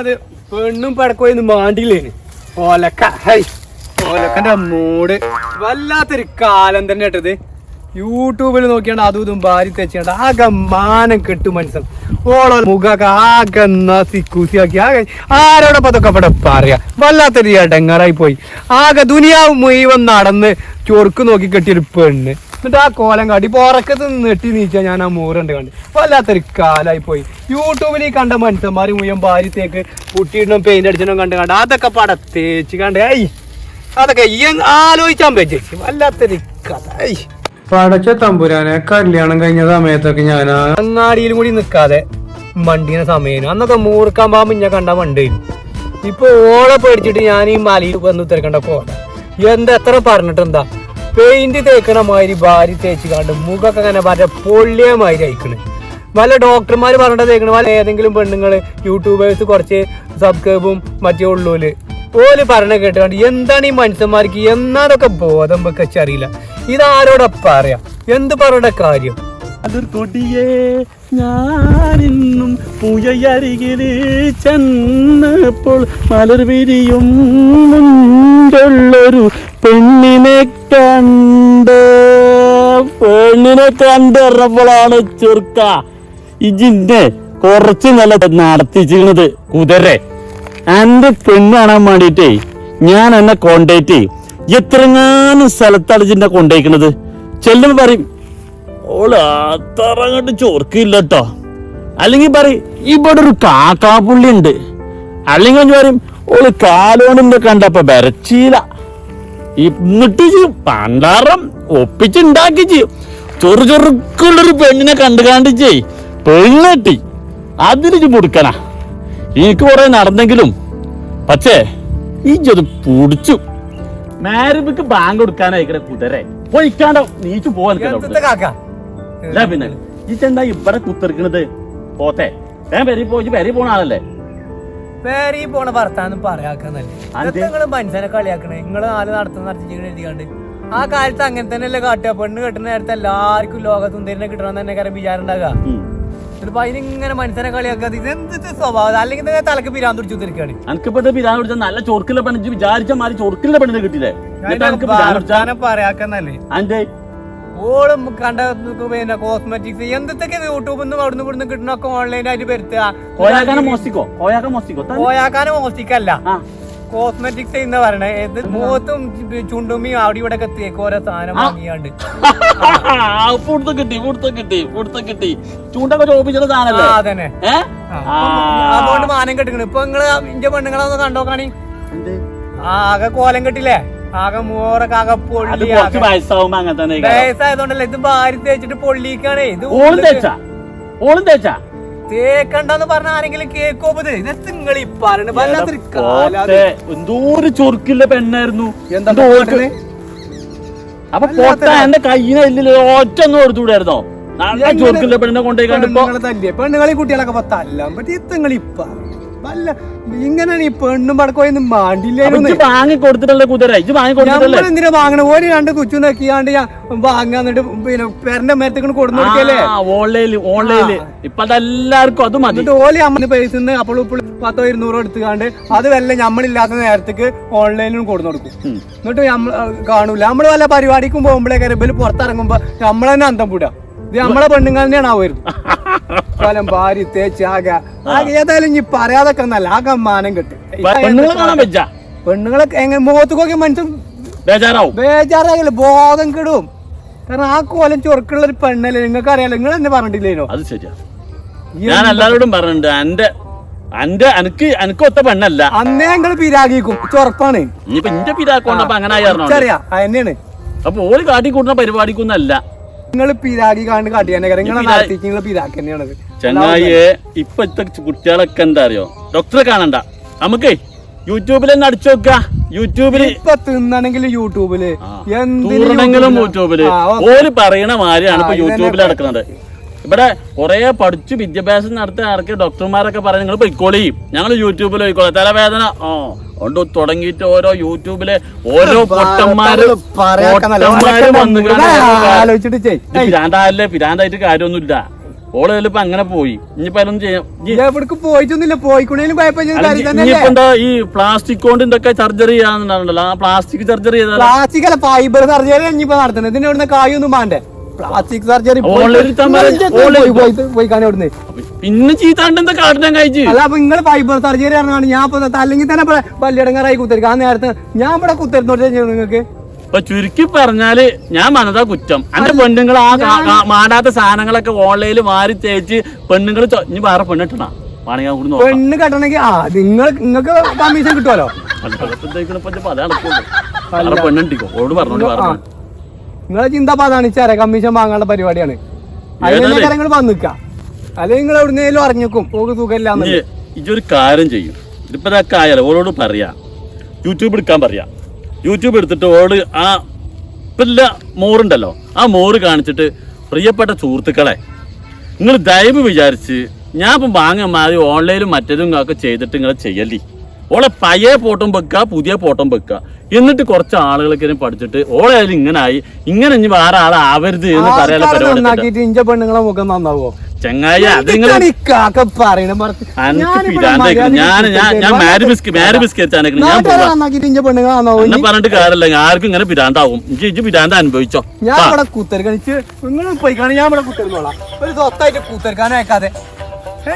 അത് പെണ്ണും പടക്കോയിന്ന് മാണ്ടില്ലേന് ഓലക്ക ഹൈ ഓലക്കന്റെ മൂട് വല്ലാത്തൊരു കാലം തന്നെ കേട്ടത് യൂട്യൂബിൽ നോക്കിയാണ്ട് അതും ഇതും ഭാര്യ തെച്ചാണ്ട് ആകെ മാനം കെട്ടു മനസ്സം ഓളോ മുഖമൊക്കെ ആകെ നസി കുസിയാക്കി. ആകെ ആരോടൊപ്പം അതൊക്കെ ഇവിടെ പറയാ? വല്ലാത്തൊരു ഇടങ്ങാറായി പോയി ആകെ ദുനിയാവ് മുഴുവൻ നടന്ന് ചൊറുക്ക് നോക്കി കെട്ടിയൊരു പെണ്ണ്. എന്നിട്ട് ആ കോലം കാട്ടി. പുറക്കത്ത് നെട്ടി നീച്ചാ ഞാൻ ആ മൂറുണ്ട് കണ്ട്. വല്ലാത്തൊരു കാലായി പോയി യൂട്യൂബിൽ ഈ കണ്ട മനുഷ്യന്മാർ മുഴുവൻ ഭാര്യത്തേക്ക് പുട്ടിയിടണം പെയിന്റ് അടിച്ചണം കണ്ട് കണ്ട്. അതൊക്കെ പട തേച്ച് കണ്ട്. ഐ അതൊക്കെ ഈ ആലോചിച്ചാൻ പറ്റി. വല്ലാത്തൊരു കഥ. ഐ പടച്ച തമ്പുരാനെ കല്യാണം കഴിഞ്ഞ സമയത്തൊക്കെ ഞാൻ അങ്ങാടിയിലും കൂടി നിൽക്കാതെ മണ്ടീന സമയം അന്നൊക്കെ മൂർക്കാൻ പാമ്പ് ഞാൻ കണ്ട മണ്ടേ ഇപ്പൊ ഓളെ പേടിച്ചിട്ട് ഞാൻ ഈ മലയിൽ വന്ന് തിരക്കണ്ട പോട എന്താ എത്ര പറഞ്ഞിട്ട് എന്താ പെയിന്റ് തേക്കണ മാതിരി ഭാര്യ തേച്ച് കണ്ട് മുഖമൊക്കെ അങ്ങനെ പറഞ്ഞ പൊള്ളിയ മാതിരി അയക്കണ് വല്ല ഡോക്ടർമാർ പറഞ്ഞിട്ട് തേക്കണ വല്ല ഏതെങ്കിലും പെണ്ണുങ്ങൾ യൂട്യൂബേഴ്സ് കുറച്ച് സബ്സ്ക്രൈബും മറ്റേ ഉള്ളൂൽ. ഓൽ പറഞ്ഞ കേട്ടുകൊണ്ട് എന്താണ് ഈ മനുഷ്യന്മാർക്ക് എന്നാതൊക്കെ ബോധം വെക്കച്ച് അറിയില്ല. ഇതാരോടെ പറയാ എന്ത് പറയേണ്ട കാര്യം? അതിർ കൊടിയേ ഞാനിന്നും പുഴയരികിൽ ചെന്നപ്പോൾ മലർ വിരിയും പെണ്ണിനെ പെണ്ണിനെ കണ്ടിറപ്പോഴാണ് ചെറുക്ക ഇജിന്റെ കുറച്ച് നല്ല നടത്തിച്ചിരുന്നത് കുതിരെ. എന്റെ പെണ്ണ് കാണാൻ വേണ്ടിട്ടേ ഞാൻ എന്നെ കോണ്ടാക്ട് എത്രങ്ങാനും സ്ഥലത്താണ് ചിന്നെ കൊണ്ടേക്കണത്. ചെല്ലും പറയും ഓൾ അത്ര അങ്ങോട്ട് കേട്ടോ അല്ലെങ്കിൽ പറയും ഇവിടെ ഒരു കാക്കാപ്പുള്ളി ഉണ്ട്. അല്ലെങ്കിൽ പറയും ഓൾ കാലോണിന്റെ കണ്ടപ്പോ ബരച്ചീല എന്നിട്ട് ചെയ്യും പണ്ടാറം ഒപ്പിച്ചുണ്ടാക്കി ചെയ്യും ചൊറു ചൊറുക്കുള്ളൊരു പെണ്ണിനെ കണ്ടു കാണിച്ചേ പെണ്ണട്ടി അതിന് മുടുക്കണ. എനിക്ക് കുറെ നടന്നെങ്കിലും. പക്ഷേ ഈ പൊടിച്ചു പുടിച്ചു. മാരിബിക്ക് ബാങ്ക് കൊടുക്കാനായിക്കട കുതിരെ. പോയിക്കാണ്ടോ നീച്ചു പോവാൻ പിന്നെ. ഇതെന്താ ഇവിടെ കുത്തിറക്കണത് പോത്തെ. ഞാൻ പെരി പോയി പെരി പോണ ആളല്ലേ? പേരീ പോണ ഭർത്താനം പറയാക്കുന്നല്ലേ അതെ. നിങ്ങൾ മനുഷ്യനെ കളിയാക്കണേ? നിങ്ങൾ നാല് നടത്തുന്ന നടത്തി എഴുതിക്കാണ്ട്. ആ കാലത്ത് അങ്ങനെ തന്നെയല്ലേ കാട്ടുക. പെണ്ണ് കെട്ടുന്ന നേരത്തെ എല്ലാവർക്കും ലോകസുന്ദരിനെ കിട്ടണം തന്നെ കാര്യം വിചാരം ഉണ്ടാകുക ഉം. ചിലപ്പോ അതിനിങ്ങനെ മനുഷ്യനെ കളിയാക്കാതെ ഇത് എന്ത് സ്വഭാവം? അല്ലെങ്കിൽ തലക്ക് പിരാൻ തുടിച്ചു തിരിക്കാണ് അനക്കിപ്പത്തെ പിരാൻ പിടിച്ച നല്ല ചൊറുക്കിലെ പെണ്ണ് വിചാരിച്ച മാതിരി ചൊറുക്കിലെ പെണ്ണിനെ ഭർത്താനം പറയാക്കുന്നല്ലേ. അന്റെ ഓളും കണ്ട പിന്നെ കോസ്മെറ്റിക്സ് എന്തൊക്കെ യൂട്യൂബിൽ നിന്ന് അവിടുന്ന് ഇവിടുന്ന് കിട്ടണൊക്കെ ഓൺലൈനായിട്ട് വരുത്തുക. കോയാക്കാനെ മോസ്റ്റിക്കോ കോയാക്ക മോസ്റ്റിക്കോ താൻ- മോസ്റ്റിക്കല്ല കോസ്മെറ്റിക്സ് എന്ന് പറയണേ? ഇത് മുഖത്തും ചുണ്ടുമിയും അവിടെ ഇവിടെ ഒക്കെ തേക്ക് ഓരോ സാധനം ആ. വാങ്ങിയാണ്ട്. ഇവിടുത്തെ കിട്ടി ഇവിടുത്തെ കിട്ടി ഇവിടുത്തെ കിട്ടി. ചൂണ്ടൊക്കെ സാധനല്ലേ? അതന്നെ. ആ, അതുകൊണ്ട് മാനം കെട്ടിക്കണ്. ഇപ്പൊ നിങ്ങൾ ഇന്റെ പെണ്ണുങ്ങളൊന്ന് കണ്ടോക്കാണി ആകെ കോലം കെട്ടില്ലേ ആകെ മോറൊക്കെ ആകെ പൊള്ളി. വയസ്സായതുകൊണ്ടല്ലേ ഇത് ഭാര്യ തേച്ചിട്ട് പൊള്ളിക്കാണേ. ഇത് ഓളും തേച്ചാ? ഓളും തേച്ചാ? തേക്കണ്ടെന്ന് പറഞ്ഞ ആരെങ്കിലും കേക്കോ ഇത് നിങ്ങൾ ഈ വല്ലാത്തൊരു. പോത്തെ, ചൊറുക്കില്ല പെണ്ണായിരുന്നു. എന്താ? അപ്പൊ പൊട്ട എന്റെ കയ്യിനെ ഒറ്റ ഒന്നും എടുത്തുകൂടായിരുന്നോ? നല്ല ചൊറുക്കില്ല പെണ്ണിനെ കൊണ്ടുപോയി ഇപ്പൊ പെണ്ണുങ്ങളെ കുട്ടികളൊക്കെ തല്ലാൻ പറ്റി ഇപ്പ വല്ല ഇങ്ങനെ ഈ പെണ്ണും പടക്കോയൊന്നും മാണ്ടില്ലേന്ന് ഇജ്ജ് വാങ്ങി കൊടുത്തിട്ടുള്ള കുതിര ഇത് വാങ്ങി കൊടുത്തിട്ടുള്ള എന്തിനാ വാങ്ങണ? ഓര് രണ്ട് കുച്ചു നോക്കിയാണ്ട് ഞാൻ വാങ്ങാന്നിട്ട് പിന്നെ പെരന്റെ മേത്തേക്ക് കൊടുന്നു കൊടുക്കല്ലേ? ഓൺലൈനിൽ ഓൺലൈനിൽ ഇപ്പൊ അതെല്ലാവർക്കും അത് മതി. എന്നിട്ട് അമ്മ പൈസ അപ്പോൾ ഇപ്പോൾ പത്തോ ഇരുന്നൂറോ എടുത്തുകാണ്ട് അത് വല്ല നമ്മളില്ലാത്ത നേരത്തേക്ക് ഓൺലൈനിലും കൊടുന്നു കൊടുക്കും. എന്നിട്ട് നമ്മൾ കാണൂല. നമ്മൾ വല്ല പരിപാടിക്കും പോകുമ്പോഴേക്കാരെ ഇവർ പുറത്തിറങ്ങുമ്പോ നമ്മൾ തന്നെ അന്തം പൂടാ. ഇത് നമ്മളെ പെണ്ണുങ്ങൾ തന്നെയാണ് ആവുന്നത് ഫലം ഭാര്യ തേച്ച് ആകെ ആകെ ഏതായാലും ഇനി പറയാതൊക്കെ നല്ല ആകെ മാനം കിട്ടും. പെണ്ണുങ്ങളെ കാണാൻ പെണ്ണുങ്ങളെ എങ്ങനെ മുഖത്തുകൊക്കെ മനുഷ്യൻ ബേജാറാവും. ബേജാറാകില്ല ബോധം കിടും. കാരണം ആ കോലം ചൊറുക്കുള്ള ഒരു പെണ്ണല്ലേ? നിങ്ങൾക്ക് അറിയാലോ നിങ്ങൾ എന്നെ പറഞ്ഞിട്ടില്ലേനോ? അത് ശരിയാ. ഞാൻ എല്ലാവരോടും പറഞ്ഞിട്ടുണ്ട് എന്റെ എന്റെ എനിക്ക് എനിക്ക് ഒത്ത പെണ്ണല്ല. അന്നേ നിങ്ങൾ പിരാഗിക്കും. ചൊറപ്പാണ് ഇനിയിപ്പൊ എന്റെ പിരാക്കൊണ്ടപ്പോ അങ്ങനെ ആയിരുന്നു അറിയാം തന്നെയാണ്. അപ്പൊ ഓര് കാട്ടി കൂട്ടുന്ന പരിപാടിക്കൊന്നല്ല നിങ്ങൾ പിരാഗി കാണുന്ന കാട്ടിയാനെ നിങ്ങൾ നടത്തിക്കുന്ന പിരാഗ് തന്നെയാണത് ചങ്ങായിയെ ഇപ്പത്തെ കുട്ടികളൊക്കെ എന്താ അറിയോ? ഡോക്ടറെ കാണണ്ട. നമുക്ക് യൂട്യൂബിൽ തന്നെ അടിച്ചു നോക്ക. യൂട്യൂബിൽ ഇപ്പൊ തിന്നണെങ്കിൽ യൂട്യൂബിൽ. ആ, യൂട്യൂബിൽ? ഓര് പറയണ മാതിരിയാണ് ഇപ്പൊ യൂട്യൂബിൽ നടക്കുന്നത്. ഇവിടെ കുറെ പഠിച്ചു വിദ്യാഭ്യാസം നടത്തി ഇറക്കിയ ഡോക്ടർമാരൊക്കെ പറയാം നിങ്ങൾ പൊയ്ക്കോളി. ഞങ്ങൾ യൂട്യൂബിൽ പോയിക്കോളാം. തലവേദന. ആ അതുകൊണ്ട് തുടങ്ങിയിട്ട് ഓരോ യൂട്യൂബിലെ ഓരോ പൊട്ടന്മാരും പിരാന്തായല്ലേ പിരാന്തായിട്ട് കാര്യമൊന്നുമില്ല. ഓൾ ഇപ്പൊ അങ്ങനെ പോയി. ഇനിയിപ്പോ അതിലൊന്നും ചെയ്യാം. പോയിട്ടൊന്നുമില്ല. പോയിക്കൊണ്ടേലും ഈ പ്ലാസ്റ്റിക് കൊണ്ട് എന്തൊക്കെ സർജറി ചെയ്യാന്നുണ്ടല്ലോ ആ പ്ലാസ്റ്റിക് സർജറി ചെയ്താൽ പ്ലാസ്റ്റിക് അല്ല ഫൈബർ സർജറി ഇനിയിപ്പോ നടത്തുന്നത്? ഇതിന് ഇവിടുന്ന് കായൊന്നും വേണ്ടേ പ്ലാസ്റ്റിക് സർജറി പോയി കാണി പിന്നെ ചീത്താണ്ട് എന്താ കാട്ടിനാൻ കഴിച്ചു? അല്ല അപ്പൊ നിങ്ങൾ ഫൈബർ സർജറി പറഞ്ഞാണ്. ഞാൻ ഇപ്പൊ അല്ലെങ്കിൽ തന്നെ ഇവിടെ പല്ലിടങ്ങാറായി കുത്തിരിക്കും ആ നേരത്തെ ഞാൻ ഇവിടെ കുത്തരുന്നോട്ടെ നിങ്ങൾക്ക് ഇപ്പൊ ചുരുക്കി പറഞ്ഞാൽ ഞാൻ മനതാ കുറ്റം. അന്റെ പെണ്ണുങ്ങൾ ആ മാടാത്ത സാധനങ്ങളൊക്കെ ഓൺലൈനിൽ മാറി തേച്ച് പെണ്ണുങ്ങൾ ഇനി വേറെ പെണ്ണിട്ടണ പെണ്ണ് കെട്ടണമെങ്കിൽ ആ നിങ്ങൾ നിങ്ങൾക്ക് കമ്മീഷൻ കിട്ടുമല്ലോ പെണ്ണിട്ടിക്കോ ഓട് പറഞ്ഞോണ്ട് പറഞ്ഞു പെണ്ണ്. നിങ്ങളെ ചിന്ത ഇച്ചാരെ കമ്മീഷൻ വാങ്ങാനുള്ള പരിപാടിയാണ്. അതിനെ കാര്യങ്ങൾ വന്നു നിൽക്കാം അല്ലെങ്കിൽ നിങ്ങൾ എവിടുന്നേലും അറിഞ്ഞേക്കും. ഓക്ക് സുഖമില്ല ഇതൊരു കാര്യം ചെയ്യും. ഇതിപ്പോ ആയാലോ ഓളോട് പറയാ. യൂട്യൂബ് എടുക്കാൻ പറയാ. യൂട്യൂബ് എടുത്തിട്ട് ഓട് ആ ഇപ്പല്ല മോറുണ്ടല്ലോ. ആ മോറ് കാണിച്ചിട്ട് പ്രിയപ്പെട്ട സുഹൃത്തുക്കളെ നിങ്ങൾ ദയവ് വിചാരിച്ച് ഞാൻ ഇപ്പം വാങ്ങാൻ മാറി ഓൺലൈനിലും മറ്റേതും ഒക്കെ ചെയ്തിട്ട് നിങ്ങൾ ചെയ്യല്ലേ ഓളെ പഴയ ഫോട്ടം വെക്കുക പുതിയ ഫോട്ടം വെക്കുക എന്നിട്ട് കുറച്ച് ആളുകളൊക്കെ പഠിച്ചിട്ട് ഓളെ അതിൽ ഇങ്ങനെ ആയി ഇങ്ങനെ ഇനി വേറെ ആളാവരുത് എന്ന് പറയാനുള്ള പരിപാടി ഇഞ്ച പെണ്ണുങ്ങളെ മുഖം നന്നാവോ? ചങ്ങായി അത് നിങ്ങൾ കാക്ക പറയണ? അനക്ക് പിരാന്തായിരിക്കും ഞാൻ ഞാൻ മാരി ബിസ്കി മാരി ബിസ്കറ്റ് ഞാൻ എന്നെ പറഞ്ഞിട്ട് കാര്യമില്ല. ആർക്കും ഇങ്ങനെ പിരാന്താവും. എനിക്ക് ഇജ്ജ് പിരാന്ത അനുഭവിച്ചോ. ഞാൻ ഇവിടെ കുത്തരക്കണിച്ച് നിങ്ങൾ പോയി കാണി ഞാൻ ഇവിടെ കുത്തരക്കോളാം ഒരു സ്വത്തായിട്ട് കുത്തരിക്കാനും അയക്കാതെ. ഏ?